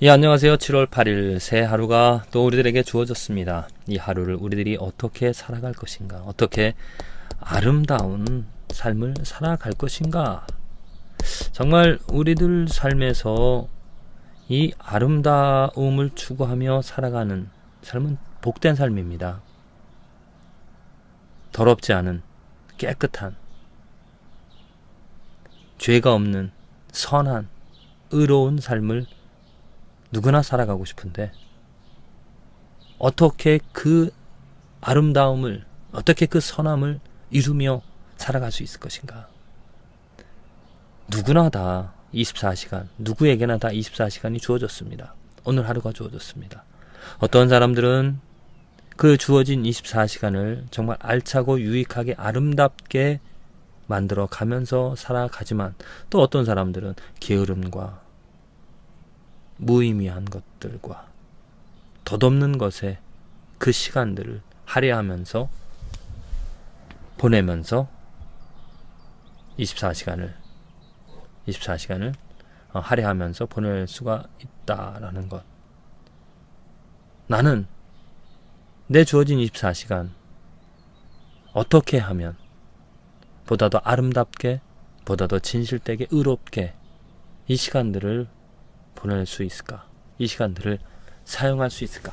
예, 안녕하세요. 7월 8일 새 하루가 또 우리들에게 주어졌습니다. 이 하루를 우리들이 어떻게 살아갈 것인가? 어떻게 아름다운 삶을 살아갈 것인가? 정말 우리들 삶에서 이 아름다움을 추구하며 살아가는 삶은 복된 삶입니다. 더럽지 않은 깨끗한 죄가 없는 선한 의로운 삶을 누구나 살아가고 싶은데 어떻게 그 아름다움을 어떻게 그 선함을 이루며 살아갈 수 있을 것인가? 누구나 다 24시간, 누구에게나 다 24시간이 주어졌습니다. 오늘 하루가 주어졌습니다. 어떤 사람들은 그 주어진 24시간을 정말 알차고 유익하게 아름답게 만들어 가면서 살아가지만 또 어떤 사람들은 게으름과 무의미한 것들과 덧없는 것에 그 시간들을 할애하면서 보내면서 24시간을 24시간을 어, 할애하면서 보낼 수가 있다라는 것. 나는 내 주어진 24시간 어떻게 하면 보다 더 아름답게, 보다 더 진실되게, 의롭게 이 시간들을 보낼 수 있을까? 이 시간들을 사용할 수 있을까?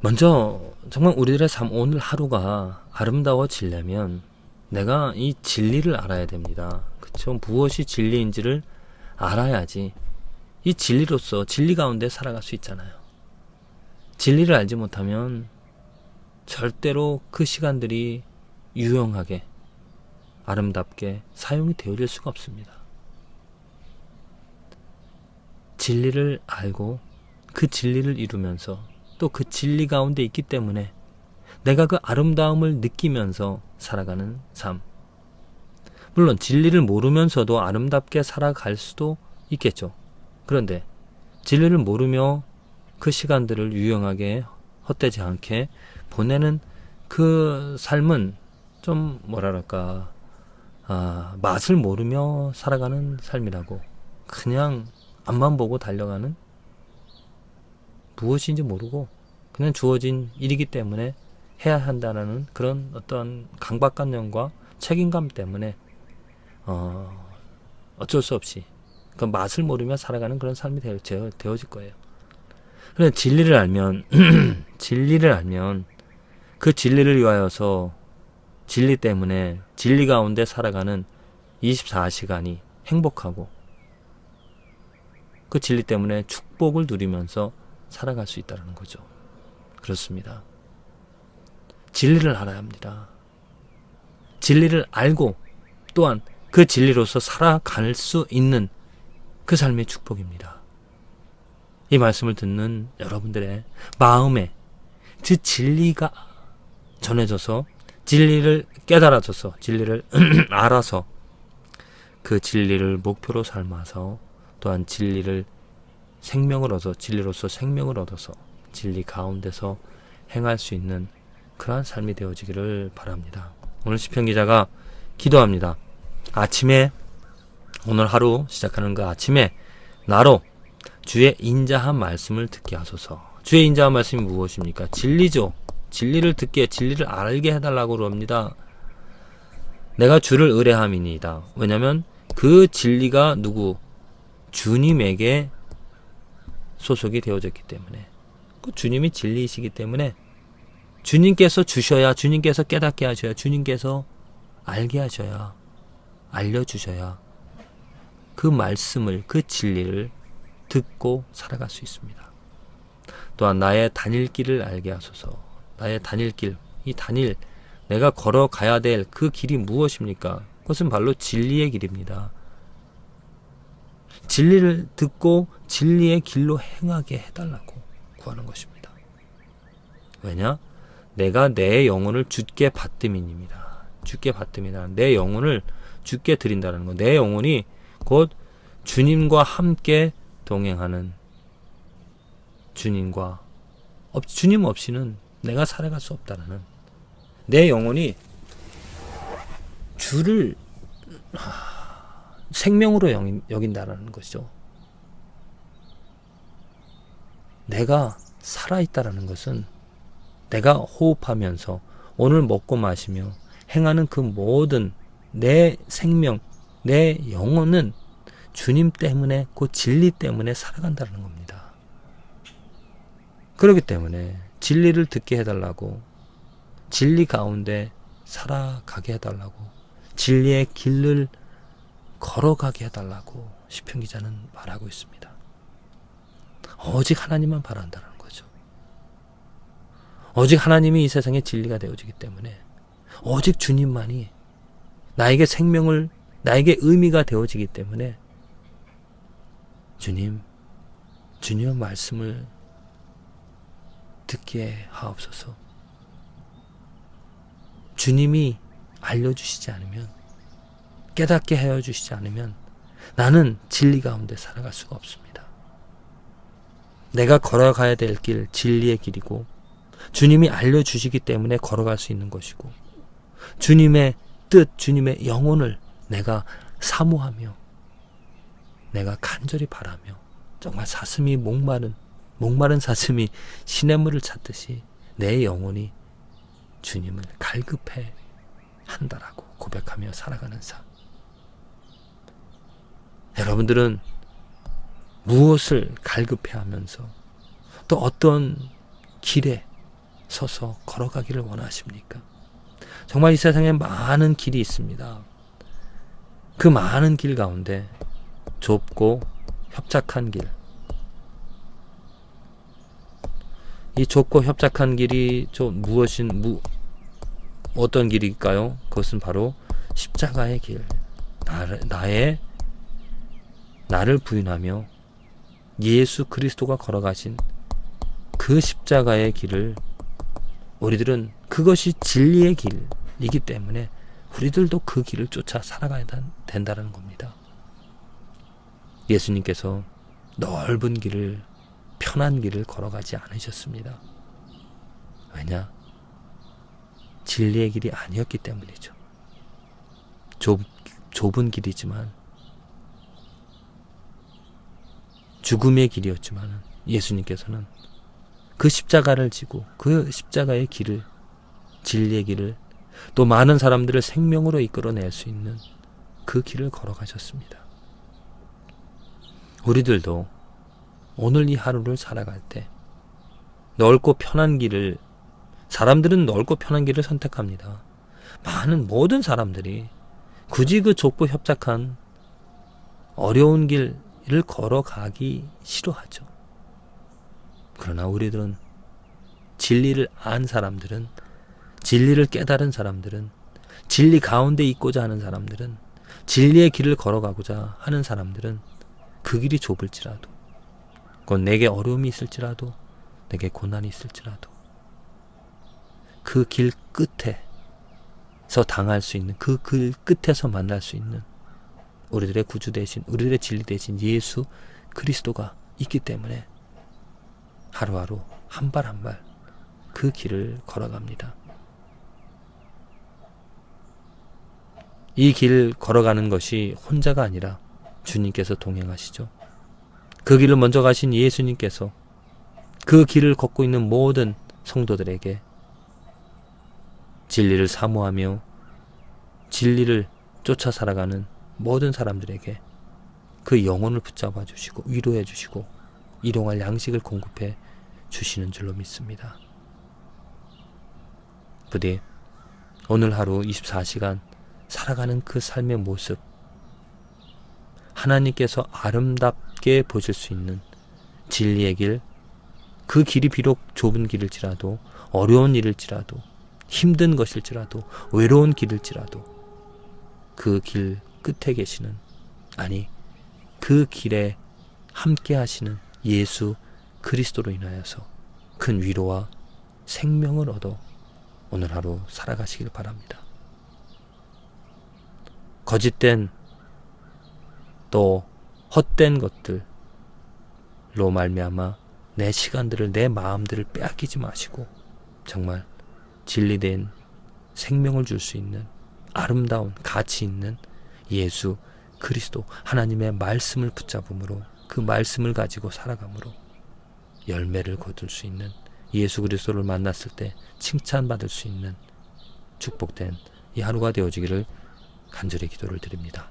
먼저 정말 우리들의 삶 오늘 하루가 아름다워지려면 내가 이 진리를 알아야 됩니다. 그쵸? 무엇이 진리인지를 알아야지 이 진리로서 진리 가운데 살아갈 수 있잖아요. 진리를 알지 못하면 절대로 그 시간들이 유용하게 아름답게 사용이 되어질 수가 없습니다. 진리를 알고 그 진리를 이루면서 또 그 진리 가운데 있기 때문에 내가 그 아름다움을 느끼면서 살아가는 삶. 물론 진리를 모르면서도 아름답게 살아갈 수도 있겠죠. 그런데 진리를 모르며 그 시간들을 유용하게 헛되지 않게 보내는 그 삶은 좀 뭐랄까 아, 맛을 모르며 살아가는 삶이라고 그냥 앞만 보고 달려가는 무엇인지 모르고 그냥 주어진 일이기 때문에 해야 한다는 그런 어떤 강박관념과 책임감 때문에 어, 어쩔 수 없이 그 맛을 모르며 살아가는 그런 삶이 되어, 되어질 거예요. 그런데 진리를 알면 진리를 알면 그 진리를 위하여서 진리 때문에 진리 가운데 살아가는 24시간이 행복하고 그 진리 때문에 축복을 누리면서 살아갈 수 있다는 거죠. 그렇습니다. 진리를 알아야 합니다. 진리를 알고 또한 그 진리로서 살아갈 수 있는 그 삶의 축복입니다. 이 말씀을 듣는 여러분들의 마음에 그 진리가 전해져서 진리를 깨달아져서 진리를 알아서 그 진리를 목표로 삶아서 또한 진리를 생명을 얻어 진리로서 생명을 얻어서 진리 가운데서 행할 수 있는 그러한 삶이 되어지기를 바랍니다. 오늘 시편 기자가 기도합니다. 아침에 오늘 하루 시작하는 그 아침에 나로 주의 인자한 말씀을 듣게 하소서. 주의 인자한 말씀이 무엇입니까? 진리죠. 진리를 듣게 진리를 알게 해달라고 그럽니다. 내가 주를 의뢰함이니이다. 왜냐하면 그 진리가 누구 주님에게 소속이 되어졌기 때문에 그 주님이 진리이시기 때문에 주님께서 주셔야 주님께서 깨닫게 하셔야 주님께서 알게 하셔야 알려주셔야 그 말씀을 그 진리를 듣고 살아갈 수 있습니다. 또한 나의 다닐 길을 알게 하소서 나의 다닐 길, 이 다닐 내가 걸어가야 될 그 길이 무엇입니까? 그것은 바로 진리의 길입니다. 진리를 듣고 진리의 길로 행하게 해달라고 구하는 것입니다. 왜냐? 내가 내 영혼을 주께 받음이입니다. 주께 받음이다. 내 영혼을 주께 드린다는 거. 내 영혼이 곧 주님과 함께 동행하는 주님과 주님 없이는 내가 살아갈 수 없다는 내 영혼이 주를 생명으로 여긴다라는 것이죠. 내가 살아있다라는 것은 내가 호흡하면서 오늘 먹고 마시며 행하는 그 모든 내 생명, 내 영혼은 주님 때문에 그 진리 때문에 살아간다는 겁니다. 그렇기 때문에 진리를 듣게 해달라고 진리 가운데 살아가게 해달라고 진리의 길을 걸어가게 해달라고 시편 기자는 말하고 있습니다. 오직 하나님만 바란다는 거죠. 오직 하나님이 이 세상의 진리가 되어지기 때문에 오직 주님만이 나에게 생명을 나에게 의미가 되어지기 때문에 주님 주님의 말씀을 듣게 하옵소서. 주님이 알려주시지 않으면 깨닫게 하여 주시지 않으면 나는 진리 가운데 살아갈 수가 없습니다. 내가 걸어가야 될 길, 진리의 길이고, 주님이 알려주시기 때문에 걸어갈 수 있는 것이고, 주님의 뜻, 주님의 영혼을 내가 사모하며, 내가 간절히 바라며, 정말 사슴이 목마른, 목마른 사슴이 시냇물을 찾듯이 내 영혼이 주님을 갈급해 한다라고 고백하며 살아가는 삶. 여러분들은 무엇을 갈급해 하면서 또 어떤 길에 서서 걸어가기를 원하십니까? 정말 이 세상에 많은 길이 있습니다. 그 많은 길 가운데 좁고 협착한 길. 이 좁고 협착한 길이 좀 무엇인 무 어떤 길일까요? 그것은 바로 십자가의 길. 나, 나의 나를 부인하며 예수 그리스도가 걸어가신 그 십자가의 길을 우리들은 그것이 진리의 길이기 때문에 우리들도 그 길을 쫓아 살아가야 된다는 겁니다. 예수님께서 넓은 길을 편한 길을 걸어가지 않으셨습니다. 왜냐? 진리의 길이 아니었기 때문이죠. 좁, 좁은 길이지만 죽음의 길이었지만 예수님께서는 그 십자가를 지고 그 십자가의 길을 진리의 길을 또 많은 사람들을 생명으로 이끌어낼 수 있는 그 길을 걸어가셨습니다. 우리들도 오늘 이 하루를 살아갈 때 넓고 편한 길을 사람들은 넓고 편한 길을 선택합니다. 많은 모든 사람들이 굳이 그 좁고 협착한 어려운 길 을 걸어가기 싫어하죠. 그러나 우리들은 진리를 안 사람들은 진리를 깨달은 사람들은 진리 가운데 있고자 하는 사람들은 진리의 길을 걸어가고자 하는 사람들은 그 길이 좁을지라도 그건 내게 어려움이 있을지라도 내게 고난이 있을지라도 그 길 끝에서 당할 수 있는 그 길 끝에서 만날 수 있는 우리들의 구주 대신 우리들의 진리 대신 예수 그리스도가 있기 때문에 하루하루 한 발 한 발 그 길을 걸어갑니다. 이 길 걸어가는 것이 혼자가 아니라 주님께서 동행하시죠. 그 길을 먼저 가신 예수님께서 그 길을 걷고 있는 모든 성도들에게 진리를 사모하며 진리를 쫓아 살아가는 모든 사람들에게 그 영혼을 붙잡아 주시고 위로해 주시고 일용할 양식을 공급해 주시는 줄로 믿습니다. 부디 오늘 하루 24시간 살아가는 그 삶의 모습 하나님께서 아름답게 보실 수 있는 진리의 길, 그 길이 비록 좁은 길일지라도 어려운 일일지라도 힘든 것일지라도 외로운 길일지라도 그 길 끝에 계시는 아니 그 길에 함께 하시는 예수 그리스도로 인하여서 큰 위로와 생명을 얻어 오늘 하루 살아가시길 바랍니다. 거짓된 또 헛된 것들로 말미암아 내 시간들을 내 마음들을 빼앗기지 마시고 정말 진리된 생명을 줄 수 있는 아름다운 가치 있는 예수 그리스도 하나님의 말씀을 붙잡음으로 그 말씀을 가지고 살아감으로 열매를 거둘 수 있는 예수 그리스도를 만났을 때 칭찬받을 수 있는 축복된 이 하루가 되어지기를 간절히 기도를 드립니다.